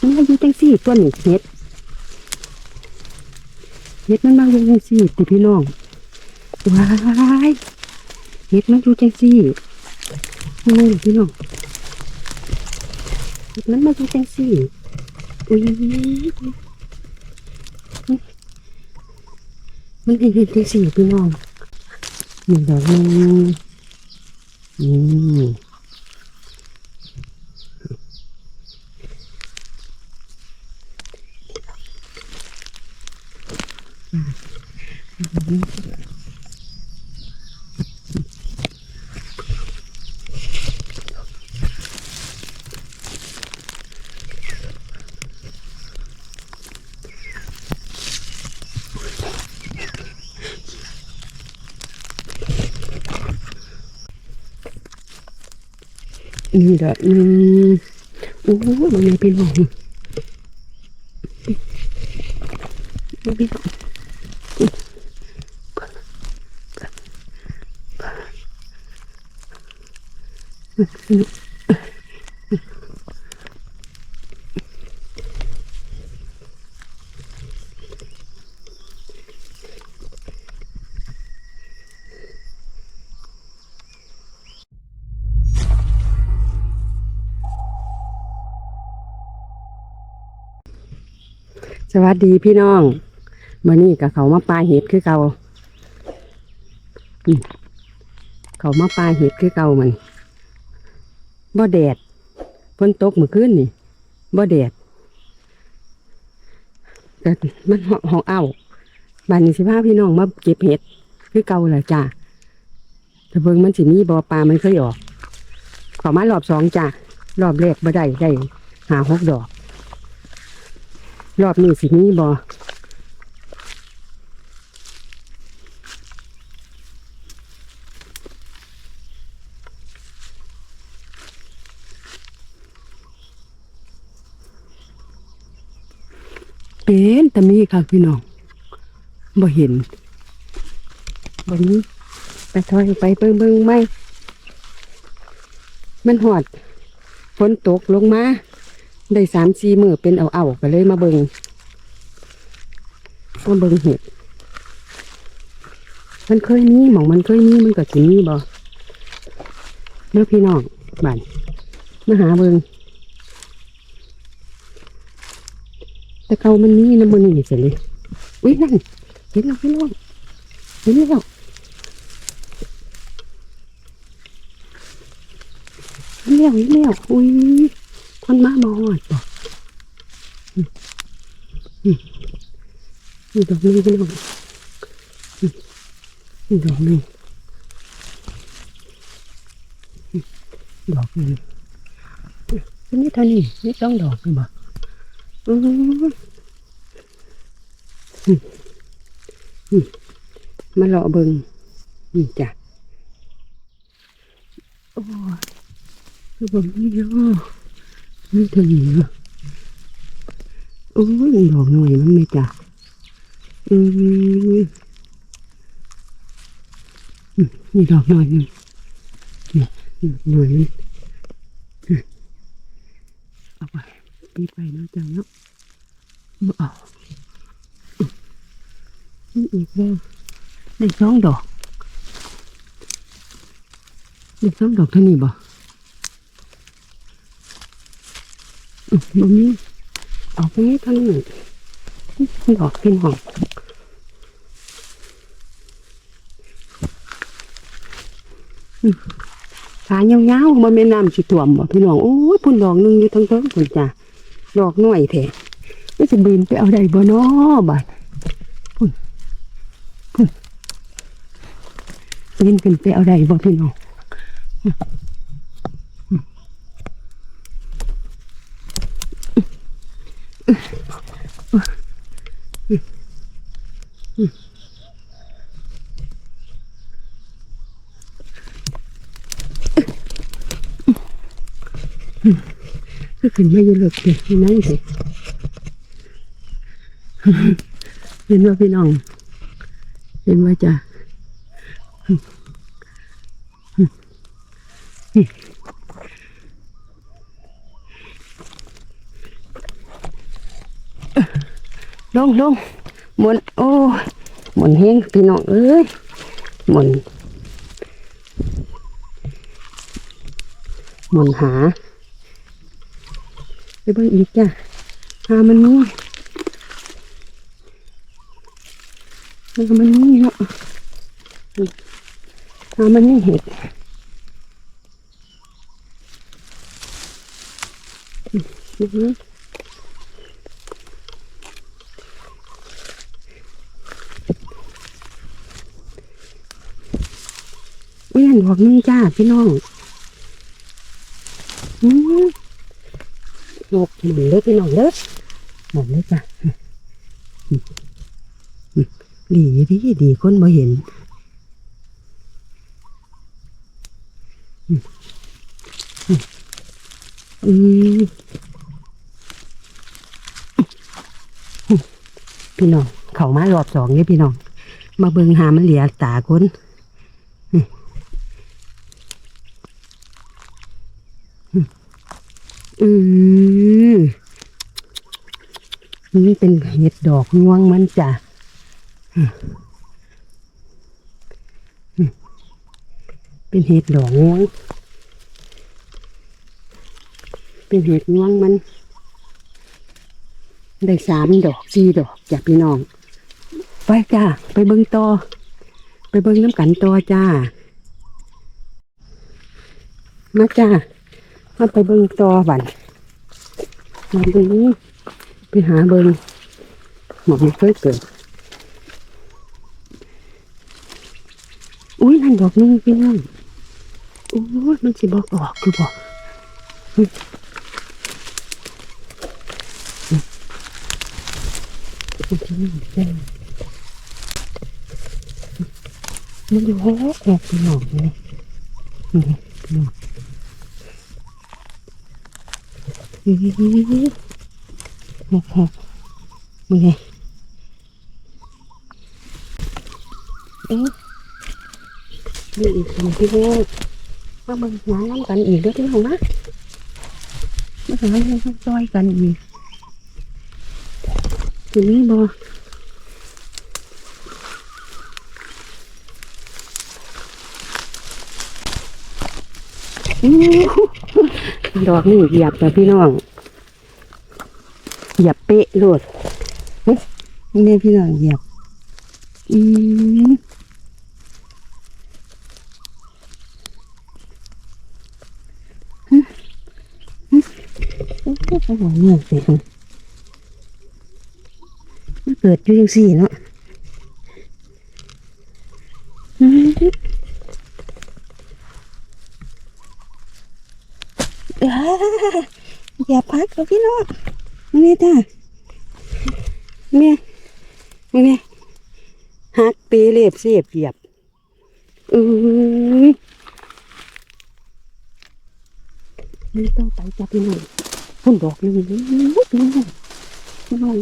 มันมายู่จังสี่ตัวนี้เห็ดเห็ดมันมาอยู่จังสี่ติพี่น้องว้ายเห็ดมันอยู่จังสี่นี่พี่น้องเห็ดมันมาอยู่จังสี่อุ้ยมันเห็นเห็นจังสี่พี่น้องหนึ่งดอกนึงนี่ นี่ดอกหนึงโอ้มันเป็นหงมันเป็นหง สวัสดีพี่น้องมื่อนี้กับเขามาปลาเห็ดคือเก่าเขามาปลาเห็ดคือเก่ามัน บ่แดดฝนตกเมื่อคืนนี่บ่แดดแต่มันห้องเอาบ้านนี้สิพาพี่น้องมาเก็บเห็ดคือเก่าแหละจ้าแต่เบิ่งมันสิมีบ่อปลามันเคยออกขามารอบสองจ้ารอบแรกบ่ได้ได้หาหกดอก รอบนี้สิมีบ่อ เป็นแต่มีค่ะพี่น้องบ่เห็นบ่มีไปถอยไปเบิ่งเบิ่งไหมมันหอดฝนตกลงมา ได้สามสี่มือเป็นเอาเอาๆก็เลยมาเบิงมาเบิงเห็ด มันเคยมีหมองมันเคยมีมันก็สิมีบ่เมื่อพี่น้องบ้านมาหาเบิง แต่เก่ามันมีน้ำมันนี่เสร็จเลยอุ้ยนั่นเห็นแล้วพี่น้องเห็นแล้วเห็นแล้วเห็นแล้วอุ้ยคนมาบอดบอกนี่ดอกนี้พี่น้องนี่ดอกนี้ดอกนี้นนี้เท่านี้นี่ต้องดอกเลยบ่ มาเลาะเบิงนี่จ้ะ โอ้คือผมนี่เยอะนี่เธอหญิงเหรอโอ้ยดอกหน่อยมันไม่จ้ะอืมอืมนี่ดอกหน่อยนึงนี่หน่อยนึงเอาไป ปีไปนะจังเนาะบ่ออืมนี่อีกแล้วได้สองดอกได้สองดอกเท่านี้บ่บ่มีออกไปนี้ทั้งนี้ดอกเป็นหอมอืมขายาวๆบ่แม่นน้ำสิท่วมบ่พี่น้องโอ้ยพุ่นดอกหนึงอยู่ทั้งเทิงพุ่นจ้ะ ดอกน้อยแท้มันสิบินไปเอาได้บ่น้อบัดพุ่นพุ่นบินขึ้นไปเอาได้บ่พี่น้องคื อขึ้นมาอยู่เลิกเลยนั่นสิเห็นว่าพี่น้อง เห็นว่าจะลงลงหมุนโอ้หมุนเฮงพี่น้องเอ้ยหมุนหมุนหา เบิ่งอีกจ้ะหามันนี่หามันนี่เนาะหามันนี่เห็ดอือหือเวียนบอกนี่จ้าพี่น้องอืม หมกหมุนเลยพี่น้องเด้อหมุนเลยจ้ะดีดีดีคนบ่เห็นอืมอืมอืมพี่น้องเขามารอบสองเนี่ยพี่น้อง มาเบิงหามันเหลียตาคน อืมนี่เป็นเห็ดดอกง่วงมันจ้ะเป็นเห็ดดอกง่วง เป็นเห็ดง่วงมัน ได้สามดอกสี่ดอกจ้ะพี่น้อง ไปจ้าไปเบิ่งต่อ ไปเบิ่งน้ำกันต่อจ้า มาจ้า มาไปเบิ่งตอบันมาเบิ่งไปหาเบิ่งหมอกไม่เคยเกิดอุ้ยนั่นดอกนึงพี่น้องโอ้ยมันสิบอกออกคือบอกมอืมมันสิไม่เห็นมันอยู่แฮกแฮกพี่น้องนี่นี่พี่น้องอืมนะครับมึงไงเอ๊ะนี่อีกคนที่ว่ามาเบิ่ง หาน้ำกันอีกเด้วยที่ของนะมาหาเรื่องซอย ดอกนี่เหยียบแต่พี่น้องเหยียบเป๊ะโลดนี่พี่น้องเหยียบอืมฮึฮึโอ้โหเนี่ยสิมันเกิดอยู่ยังสี่เนาะอืมอ่า อย่าพักพี่น้องนี่จ้าเมียเมียหักปีเรียบเสียบเหยียบอือมันต้องไปจับพี่น้องพุ่นดอกนึ่งพี่น้องพี่น้อง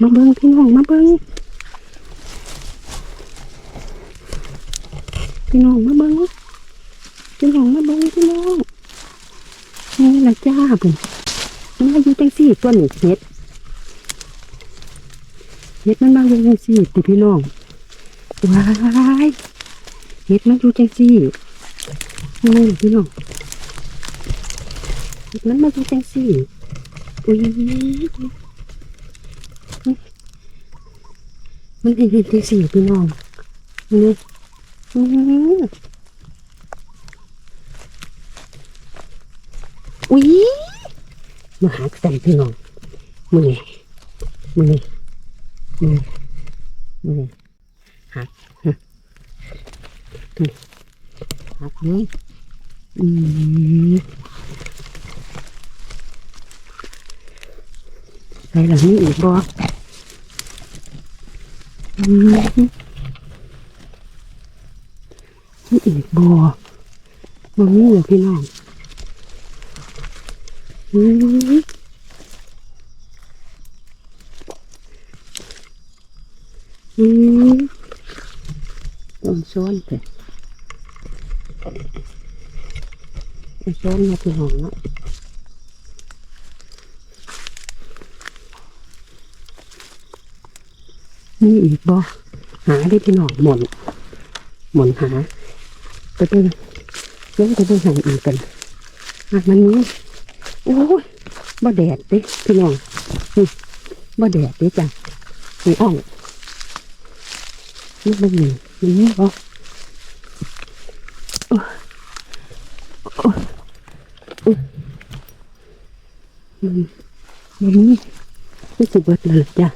มาเบิ้งพี่น้องมาเบิ้งพี่น้องมาเบิ้งพี่น้องมาเบิ้งพี่น้อง นี่แหละจ้าผมมันมาอยู่จังสี่ตัวหนึ่งเฮ็ดเฮ็ดมันมาอยู่จังสี่ติพี่น้องว้ายเฮ็ดมันอยู่จังสี่นี่พี่น้องเฮ็ดมันมาอยู่จังสี่อุ้ยมันเห็นเห็นจังสี่พี่น้องนี่อือ อุ้ยมาหาใส่พี่น้องมือนี่มือนี่มือมือนี่หักหักเลยอืมใส่หลังนี้อีกบ่อืมนี่อีกบ่บ่มีเหรอพี่น้อง อืมอืมต้นซ้อนแต่ต้นซ้อนมาที่ห้องเนาะมีอีกบ่หาได้พี่น้องหม่นหม่นหาไปเบิ่งเบิ่งไปเบิ่งหาอีกกันอะมันมี โอ้ยบ่แดดด้พี่น้องนี่บ่แดดด้จ้ะนี่อ่องนี่มันมีมันมีบ่โอ้โอ้โอ้ยมันมันมีรู้สึกเบิดเลยจ้ะ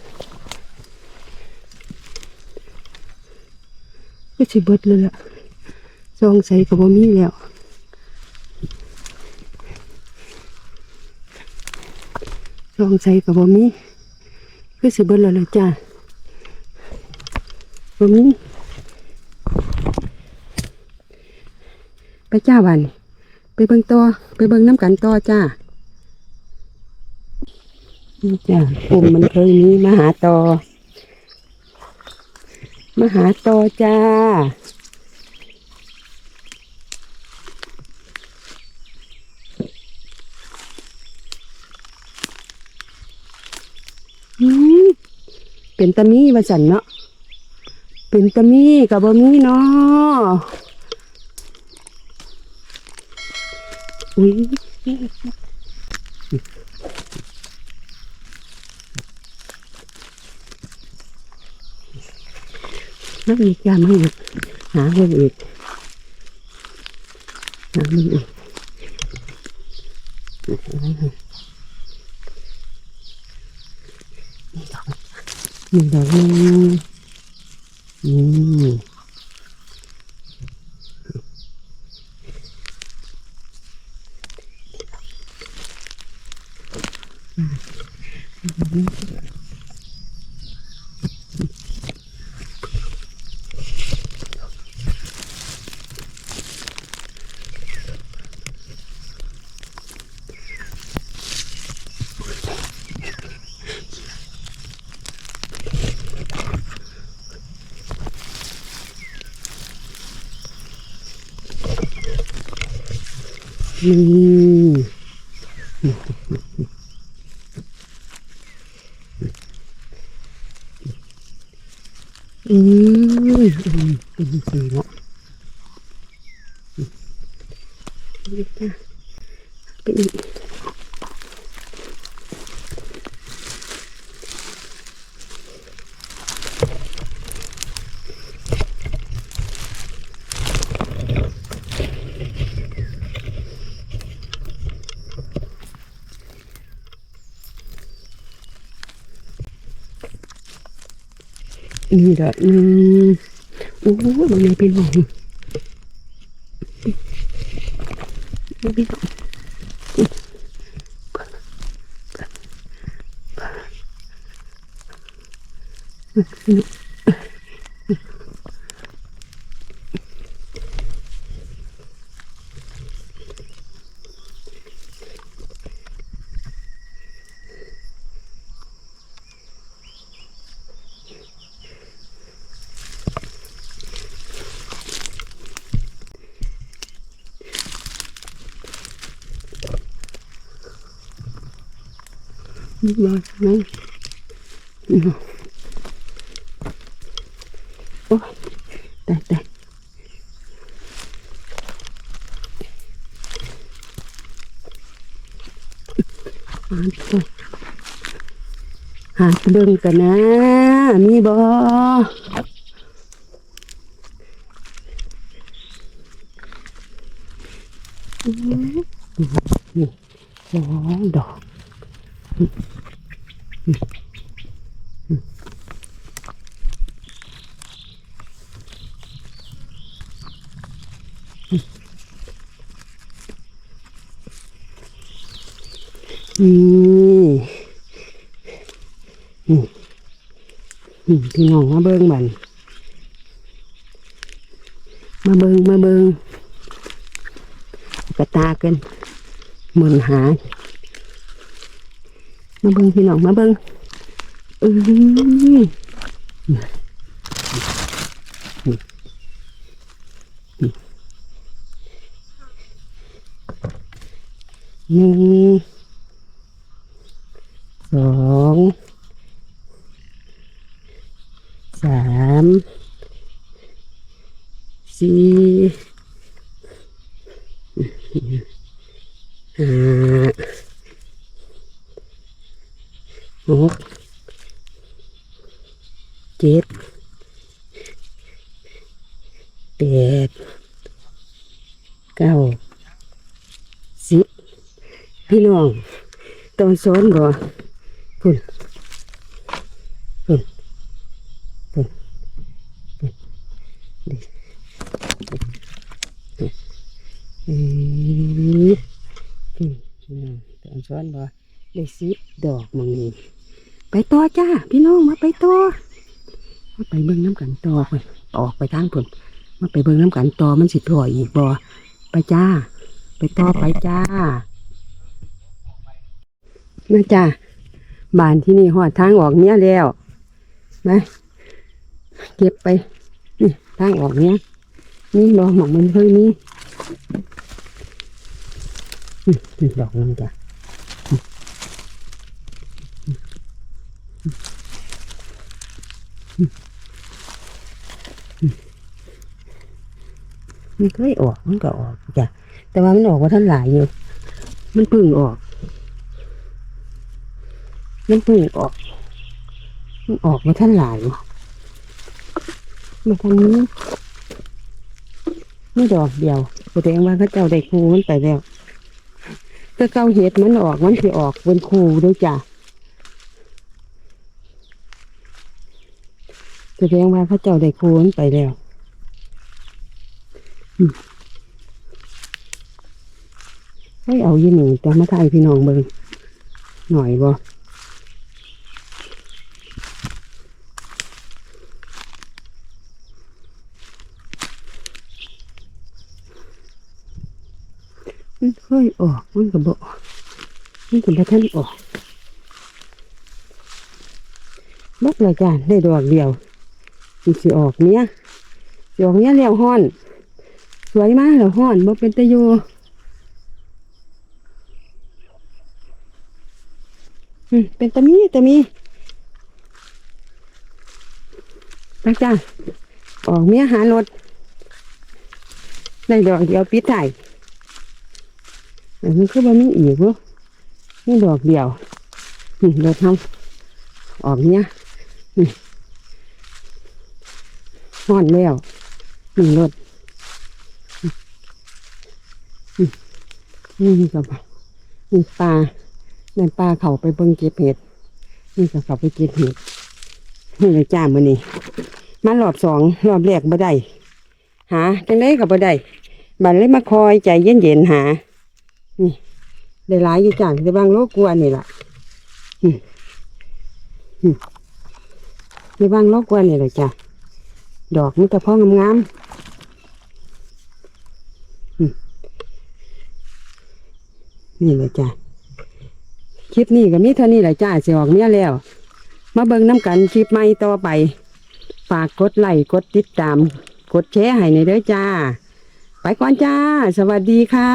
ก็สิเบิดเลยล่ะซองใส่กับบ่มีแล้ว ซองใส่กับบ่มีคือสิเบิดเลยล่ะจ้าบ่มีไปจ้าวันไปเบิ่งต่อไปเบิ่งน้ำกันต่อจ้าจ้าปุ่มมันเคยมีมาหาต่อมาหาต่อจ้า เป็นตะมีว่าจันเนาะ เป็นตะมีกับบ่มีเนาะอุ้ยนักอีกยามให้หาเพิ่มอีกหาเพิ่มอีก หนึ่งดอกหนึ่งอืม นี่อืมเป็นสีเนาะเป็นอีก นี่ดอกหนึ่งโอ้ยมันยังเป็นหมองมั นเป็นหม้องนี่มาไหมโอ้ยตายตายหาตัวหาเบิ่งกันนะ มีบ่นี่องดอก นี่นี่พี่น้องมาเบิ้งบันมาเบิ้งมาเบิ้งกระตากันมุนหา มาเบิ้งพี่น้องมาเบิ้งเอ้ยหนึ่งสองสามสี่ห้า หกเจ็ดแปดเก้าสิบพี่น้องตอนซ้อนบ่พุ่นพุ่นพุ่นพุ่นดิเอ้ยพุ่นพี่น้องตอนซ้อนบ่ได้สิบดอกหมองนี้ไป ต่อจ้า พี่น้องมาไปต่อมาไปเบิ่งน้ำกันต่อไปออกไปทางพุ่นมาไปเบิ่งน้ำกันต่อมันสิถอยอีกบ่ไปจ้า ไปต่อไปจ้ามาจ้าบานที่นี่หอดทางออกเนี้ยแล้วนะเก็บไปนี่ทางออกเนี้ยนี่ดอหมอกมันเคยมีอืมนี่ดอกนึงจ้ะ มันเคยออกมันก็ออกจ้ะแต่ว่ามันออกว่าท่านหลายอยู่ มันพึ่งออก มันพึ่งออก มันออกมาท่านหลายมาทางนี้ไม่ดอกเดียวแสดงว่าพระเจ้าได้ครูมันไปแล้วแต่เก้าเห็ดมันออกมันคือออกเป็นครูด้วยจ้ะ แสดงว่าพระเจ้าได้คูนไปแล้วอืมให้เอายี่หนึ่งจะมาถ่ายพี่น้องเบิงหน่อยบ่มันเคยออกมันก็บอกมันก็บ่ทันออกบกเลยจ้าได้ดอกเดียว มันสิออกเนี้ยสิออกเนี้ยแล้วห้อน สวยมากแล้วห้อนบ่เป็นตะโยอืมเป็นตะมีตะมีไปจ้าออกเมียหารถได้ดอกเดียวปิดไถ่อันนี้คือบ่มีอีกเว้ยนี่ดอกเดียวนี่รถทำออกเนี้ยนี่ ห่อนแล้วนี่รถนี่กับนี่ปลาในปลาเขาไปเบิ่งเก็บเห็ดนี่ก็เขาไปเก็บเห็ดนี่เลยจ้ามือนี่มารอบสองรอบแรกบ่ได้หาจังได้กับบ่ได้บัดเลยมาคอยใจเย็นๆหานี่ได้หลายอยู่จ้ะได้บางโลกกลัวนี่ล่ะได้บางโลกกลัวนี่แหละจ้ะ ดอกมันจะพ่องามๆนี่เลยจ้าคลิปนี้ก็มีเท่านี้แหละจ้าเสียออกเนี้ยแล้ว มาเบิ่งน้ำกันคลิปใหม่ต่อไป ฝากกดไลค์กดติดตาม กดแชร์ให้ในเด้อจ้า ไปก่อนจ้า สวัสดีค่ะ